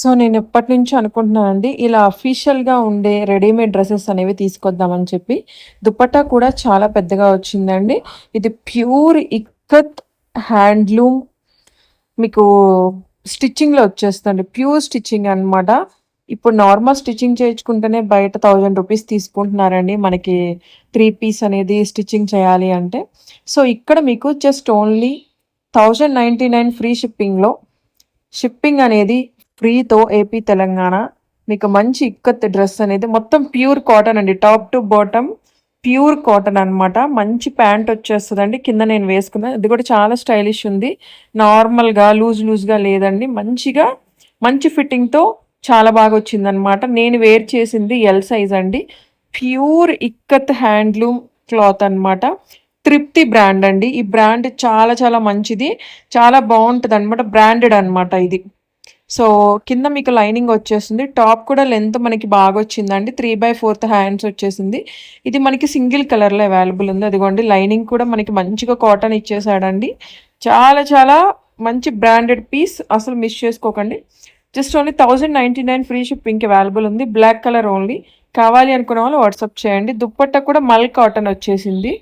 So నేను ఎప్పటి నుంచి అనుకుంటున్నానండి ఇలా అఫీషియల్‌గా ఉండే రెడీమేడ్ డ్రెస్సెస్ అనేవి తీసుకొద్దామని చెప్పి. దుపట్టా కూడా చాలా పెద్దగా వచ్చిందండి. ఇది ప్యూర్ ఇక్కత్ హ్యాండ్లూమ్ మీకు స్టిచ్చింగ్‌లో వచ్చేస్తుంది ప్యూర్ స్టిచ్చింగ్ అనమాట. ఇప్పుడు నార్మల్ స్టిచ్చింగ్ చేయించుకుంటేనే బయట థౌజండ్ రూపీస్ తీసుకుంటున్నారండి. మనకి త్రీ పీస్ అనేది స్టిచ్చింగ్ చేయాలి అంటే. సో, ఇక్కడ మీకు జస్ట్ ఓన్లీ 1099 ఫ్రీ షిప్పింగ్‌లో షిప్పింగ్ అనేది ఫ్రీతో ఏపీ, తెలంగాణ మీకు మంచి ఇక్కత్ డ్రెస్ అనేది మొత్తం ప్యూర్ కాటన్ అండి. Top to bottom pure cotton అనమాట. మంచి ప్యాంట్ వచ్చేస్తుందండి కింద నేను వేసుకున్నాను ఇది కూడా చాలా స్టైలిష్ ఉంది. నార్మల్‌గా లూజ్ లూజ్‌గా లేదండి. మంచిగా మంచి ఫిట్టింగ్‌తో చాలా బాగా వచ్చిందనమాట. నేను వేర్ చేసింది ఎల్ సైజ్ అండి. ప్యూర్ ఇక్కత్ హ్యాండ్లూమ్ క్లాత్ అనమాట. తృప్తి బ్రాండ్ అండి. ఈ బ్రాండ్ చాలా చాలా మంచిది. చాలా బావుంటదనమాట. బ్రాండెడ్ అనమాట ఇది. సో, కింద మీకు లైనింగ్ వచ్చేస్తుంది. టాప్ కూడా లెంత్ మనకి బాగా వచ్చిందండి త్రీ బై ఫోర్త్ హ్యాండ్స్ వచ్చేసింది. ఇది మనకి సింగిల్ కలర్‌లో అవైలబుల్ ఉంది. అదిగోండి లైనింగ్ కూడా మనకి మంచిగా కాటన్ ఇచ్చేసాడండి. చాలా చాలా మంచి బ్రాండెడ్ పీస్. అసలు మిస్ చేసుకోకండి. జస్ట్ ఓన్లీ 1099 ఫ్రీ షిప్పింగ్‌కి అవైలబుల్ ఉంది. Black colour only. కావాలి అనుకున్న వాళ్ళు వాట్సాప్ చేయండి. దుప్పట్ట కూడా మల్ కాటన్ వచ్చేసింది.